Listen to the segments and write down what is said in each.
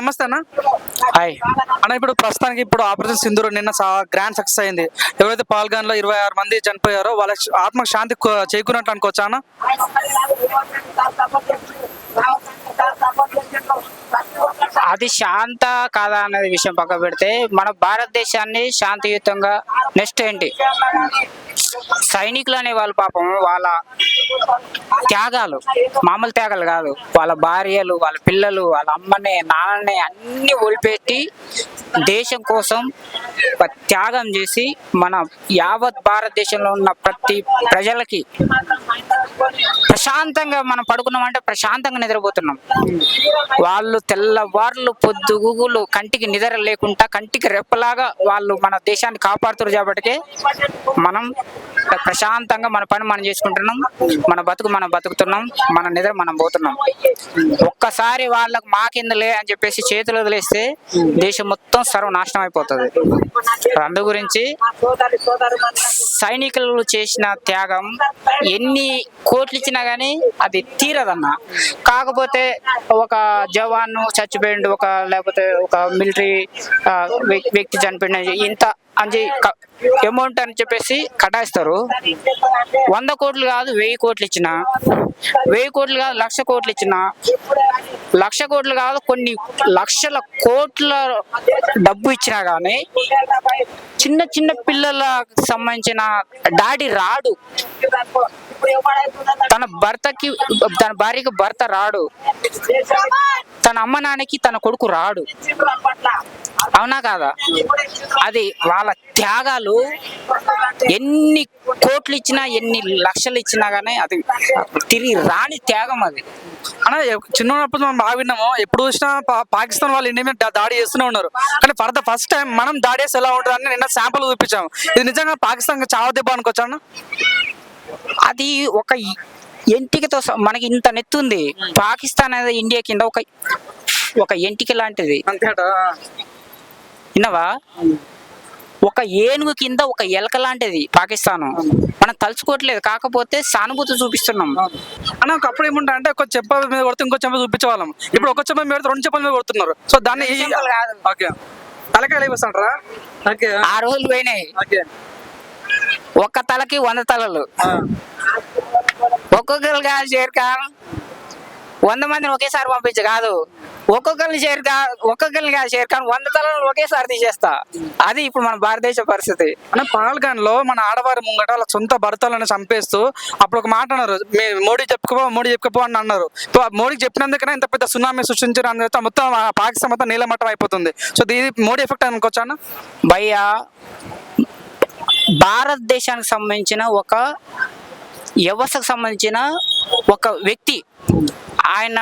నమస్తే అన్న హాయ్. అన్న ఇప్పుడు ప్రస్తుతానికి ఇప్పుడు ఆపరేషన్ సింధూర్ నిన్న గ్రాండ్ సక్సెస్ అయింది. ఎవరైతే పాల్గొనలో ఇరవై ఆరు మంది చనిపోయారో వాళ్ళ ఆత్మ శాంతి చేకూరినట్లు అనుకోవచ్చా అన్న? అది శాంత కాదా అనేది విషయం పక్క పెడితే మన భారతదేశాన్ని శాంతియుతంగా నెక్స్ట్ ఏంటి? సైనికులు అనే వాళ్ళు పాపం వాళ్ళ త్యాగాలు. మామూలు త్యాగాలు కాదు. వాళ్ళ భార్యలు వాళ్ళ పిల్లలు వాళ్ళ అమ్మని నాన్నని అన్ని వదిలిపెట్టి దేశం కోసం త్యాగం చేసి మన యావత్ భారతదేశంలో ఉన్న ప్రతి ప్రజలకి ప్రశాంతంగా మనం పడుకున్నామంటే ప్రశాంతంగా నిద్రపోతున్నాం. వాళ్ళు తెల్లవార్లు పొద్దుగుగులు కంటికి నిద్ర లేకుండా కంటికి రెప్పలాగా వాళ్ళు మన దేశాన్ని కాపాడుతారు చేపటికే మనం ప్రశాంతంగా మన పని మనం చేసుకుంటున్నాం. మన బతుకు మనం బతుకుతున్నాం. మన నిద్ర మనం పోతున్నాం. ఒక్కసారి వాళ్ళకు మాకిందలే లే అని చెప్పేసి చేతులు వదిలేస్తే దేశం మొత్తం సర్వనాశనం అయిపోతుంది. అందు గురించి సైనికులు చేసిన త్యాగం ఎన్ని కోట్లు ఇచ్చినా కానీ అది తీరదన్న. కాకపోతే ఒక జవాన్ చచ్చిపోయిండు ఒక లేకపోతే ఒక మిలిటరీ వ్యక్తి చనిపోయిన ఇంత అని అమౌంట్ అని చెప్పేసి కటాయిస్తారు వంద కోట్లు కాదు వెయ్యి కోట్లు ఇచ్చిన. వెయ్యి కోట్లు కాదు లక్ష కోట్లు ఇచ్చిన. లక్ష కోట్లు కాదు కొన్ని లక్షల కోట్ల డబ్బు ఇచ్చినా కానీ చిన్న చిన్న పిల్లలకు సంబంధించిన డాడీ రాడు. తన భర్తకి తన భార్యకి భర్త రాడు. తన అమ్మ నాన్నకి తన కొడుకు రాడు. అవునా కాదా? అది వాళ్ళ త్యాగాలు ఎన్ని కోట్లు ఇచ్చినా ఎన్ని లక్షలు ఇచ్చినా కానీ అది తిరిగి రాని త్యాగం అది. అన్న చిన్నప్పుడు మనం బాగా విన్నాము. ఎప్పుడు చూసినా పాకిస్తాన్ వాళ్ళు ఇండియా మీద దాడి చేస్తూనే ఉన్నారు. కానీ ఫర్ ద ఫస్ట్ టైం మనం దాడి చేసి ఎలా ఉంటుంది అని నిన్న శాంపుల్ చూపించాము. ఇది నిజంగా పాకిస్తాన్ చాలా దెబ్బ అనుకోవచ్చు అన్న? అది ఒక ఎంటికతో మనకి ఇంత నెత్తుంది పాకిస్తాన్ అనేది ఇండియా కింద ఒక ఒక ఎంటిక లాంటిది. అంతేట? విన్నావా? ఒక ఏనుగు కింద ఒక ఎలక లాంటిది పాకిస్తాన్. మనం తలుచుకోవట్లేదు. కాకపోతే సానుభూతి చూపిస్తున్నాం. అన్న ఒకప్పుడు ఏముంటా అంటే ఒక చెప్ప మీద కొడితే ఇంకో చెప్ప చూపించేవాళ్ళం. ఇప్పుడు ఒక చెప్ప మీద కొడితే రెండు చెప్పల మీద కొడుతున్నారు. సో దాన్ని. ఓకే. ఓకే. ఆ రోజులు పోయినాయి. ఓకే. ఒక్క తలకి వంద తలలు. ఒక్కొక్కరు కాదు షేర్ ఖాన్ వంద మందిని ఒకేసారి పంపించ కాదు. ఒక్కొక్కరిని షేర్ ఖాన్ ఒక్కొక్కరిని ఖాన్ వంద తలను ఒకేసారి తీసేస్తా. అది ఇప్పుడు మన భారతదేశ పరిస్థితి. పాల్గాన్లో మన ఆడవారి ముంగట వాళ్ళ సొంత భర్తలను చంపేస్తూ అప్పుడు ఒక మాట అన్నారు. మోడీ చెప్పుకో మోడీ చెప్పుకోపో అని అన్నారు. మోడీకి చెప్పినందుకనే ఇంత పెద్ద సునామీ చెప్తే మొత్తం ఆ పాకిస్తాన్ మొత్తం నీలమట్టం అయిపోతుంది. సో ఇది మోడీ ఎఫెక్ట్ అనుకోవచ్చా అన్న? భయ్యా భారతదేశానికి సంబంధించిన ఒక వ్యవస్థకు సంబంధించిన ఒక వ్యక్తి ఆయన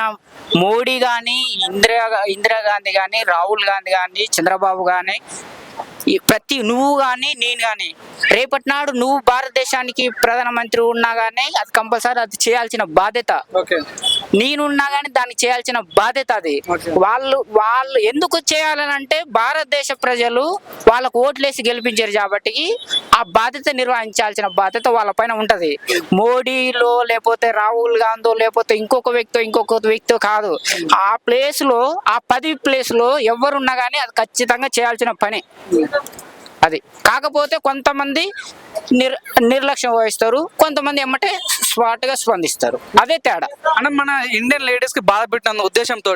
మోడీ కానీ ఇందిరా ఇందిరాగాంధీ కానీ రాహుల్ గాంధీ కానీ చంద్రబాబు కానీ ఈ ప్రతి నువ్వు కానీ నేను కానీ రేపటి నాడు నువ్వు భారతదేశానికి ప్రధానమంత్రి ఉన్నా కానీ అది కంపల్సరీ అది చేయాల్సిన బాధ్యత. ఓకే. నేనున్నా కానీ దాన్ని చేయాల్సిన బాధ్యత అది. వాళ్ళు వాళ్ళు ఎందుకు చేయాలని అంటే భారతదేశ ప్రజలు వాళ్ళకు ఓట్లేసి గెలిపించారు కాబట్టి ఆ బాధ్యత నిర్వహించాల్సిన బాధ్యత వాళ్ళ పైన ఉంటది. మోడీలో లేకపోతే రాహుల్ గాంధీ లేకపోతే ఇంకొక వ్యక్తి ఇంకొక వ్యక్తి కాదు. ఆ ప్లేస్లో ఆ పది ప్లేస్లో ఎవరున్నా కానీ అది ఖచ్చితంగా చేయాల్సిన పని. అది. కాకపోతే కొంతమంది నిర్ నిర్లక్ష్యం వహిస్తారు. కొంతమంది ఎమ్మటే స్పాట్గా స్పందిస్తారు. అదే తేడా. అంటే మన ఇండియన్ లేడీస్కి బాధ పెట్టిన ఉద్దేశంతో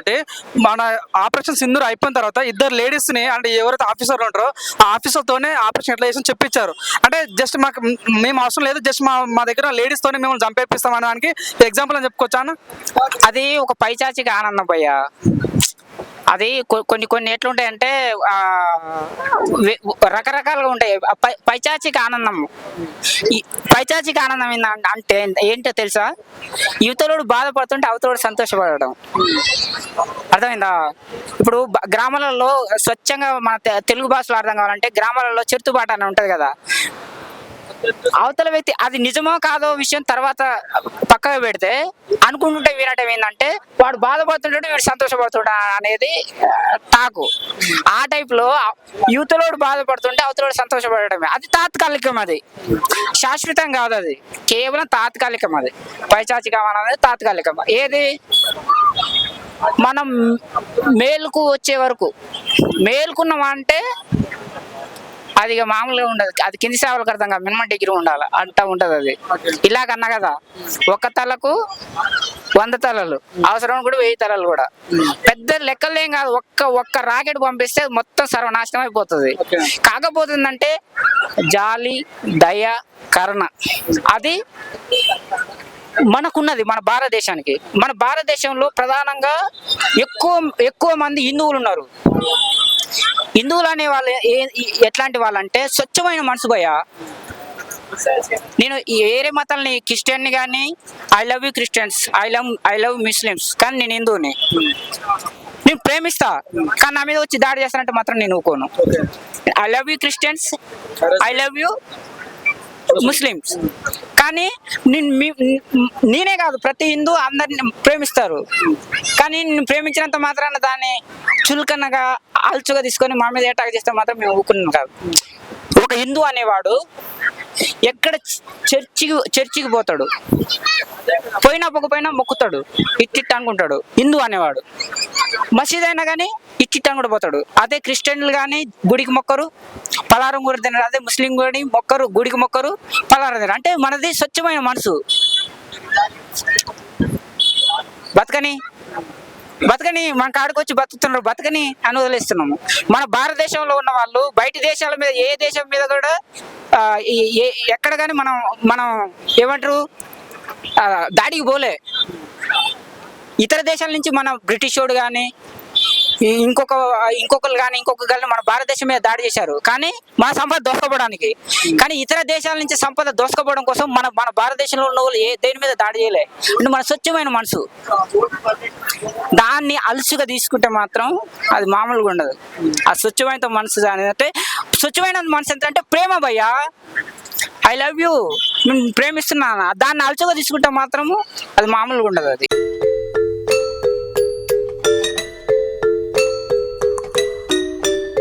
మన ఆపరేషన్ సింధూర్ అయిపోయిన తర్వాత ఇద్దరు లేడీస్ని అంటే ఎవరైతే ఆఫీసర్లు ఉంటారో ఆ ఆఫీసర్ తోనే ఆపరేషన్ ఎట్లా చేసి చెప్పించారు. అంటే జస్ట్ మాకు మేము అవసరం లేదు జస్ట్ మా మా దగ్గర లేడీస్ తోనే మేము చంపేపిస్తాం అనడానికి ఎగ్జాంపుల్ అని చెప్పుకోవచ్చా అన్న? అది ఒక పైచాచిక ఆనందం భయ్య అది కొన్ని కొన్ని ఎట్లుంటాయంటే రకరకాలుగా ఉంటాయి. పై పైచాచిక ఆనందం. పైచాచిక ఆనందం ఏంద- అంటే ఏంటో తెలుసా? యువతలోడు బాధపడుతుంటే అవతలోడు సంతోషపడడం. అర్థమైందా? ఇప్పుడు గ్రామాలలో స్వచ్ఛంగా మన తెలుగు భాషలో అర్థం కావాలంటే గ్రామాలలో చెరుతుబాట అని ఉంటుంది కదా. అవతల వ్యక్తి అది నిజమో కాదో విషయం తర్వాత పక్కకు పెడితే అనుకుంటుంటే వినటం ఏంటంటే వాడు బాధపడుతుంటాడు వీడు సంతోషపడుతుంటా అనేది తాకు టాకు. ఆ టైప్లో యూత్లోడు బాధపడుతుంటే అవతలోడు సంతోషపడటమే. అది తాత్కాలికం అది. శాశ్వతం కాదు అది. కేవలం తాత్కాలికం అది. పైచాచికం అనేది తాత్కాలికం. ఏది? మనం మేలుకు వచ్చే వరకు మేలుకున్నాం అంటే అది ఇక మామూలుగా ఉండదు. అది కింది సేవలకు అర్థం కాదు మినిమం డిగ్రీ ఉండాలి. అంట ఉంటది అది. ఇలాగన్నా కదా ఒక్క తలకు వంద తలలు అవసరం కూడా వెయ్యి తలలు కూడా. పెద్ద లెక్కలేం కాదు ఒక్క ఒక్క రాకెట్ పంపిస్తే మొత్తం సర్వనాశనం అయిపోతుంది. కాకపోతుందంటే జాలి దయ కరుణ అది మనకున్నది మన భారతదేశానికి. మన భారతదేశంలో ప్రధానంగా ఎక్కువ ఎక్కువ మంది హిందువులు ఉన్నారు. హిందువులు అనే వాళ్ళు ఎట్లాంటి వాళ్ళంటే స్వచ్ఛమైన మనసు భయ. నేను ఈ వేరే మతాలని క్రిస్టియన్ని కానీ I love you Christians I love I love Muslims కానీ నేను హిందువుని. నేను ప్రేమిస్తా కానీ నా మీద వచ్చి దాడి చేస్తానంటే మాత్రం నేను ఊకోను. I love you Christians I love you Muslims. కానీ మీ- నేనే కాదు ప్రతి హిందూ అందరిని ప్రేమిస్తారు. కానీ నేను ప్రేమించినంత మాత్రాన దాన్ని చులకనగా అల్చుగా తీసుకొని మా మీద అటాక్ చేస్తే మాత్రం మేము ఊకున్నాం కాదు. ఒక హిందూ అనేవాడు ఎక్కడ చర్చికి చర్చికి పోతాడు. పోయినా పోకపోయినా మొక్కుతాడు. ఇట్టిట్ అనుకుంటాడు. హిందూ అనేవాడు. మసీద్ అయినా కానీ ఇట్టిట్ కూడా పోతాడు. అదే క్రిస్టియన్లు కానీ గుడికి మొక్కరు పలారం కూడా తినరు. అదే ముస్లిం కూడా మొక్కరు గుడికి మొక్కరు పలారం తినరు. అంటే మనది స్వచ్ఛమైన మనసు. బతకని బతకని మన కాడికి వచ్చి బతుకుతున్నారు. బతకని అని వదిలేస్తున్నాము. మన భారతదేశంలో ఉన్న వాళ్ళు బయట దేశాల మీద ఏ దేశం మీద కూడా ఎక్కడ కానీ మనం మనం ఏమంటారు? దాడికి పోలే. ఇతర దేశాల నుంచి మన బ్రిటిష్ వాడు కానీ ఇంకొక ఇంకొకరు కానీ ఇంకొక మన భారతదేశం మీద దాడి చేశారు. కానీ మన సంపద దోసుకోవడానికి కానీ ఇతర దేశాల నుంచి సంపద దోసుకోవడం కోసం మన మన భారతదేశంలో ఉన్న వాళ్ళు ఏ దేని మీద దాడి చేయలే. అంటే మన స్వచ్ఛమైన మనసు. దాన్ని అలుసుగా తీసుకుంటే మాత్రం అది మామూలుగా ఉండదు. ఆ స్వచ్ఛమైన మనసు అనేది అంటే స్వచ్ఛమైన మనసు ఎంత అంటే ప్రేమ భయ్యా. I love you. నేను ప్రేమిస్తున్నాను. దాన్ని అలచుగా తీసుకుంటే మాత్రము అది మామూలుగా ఉండదు అది.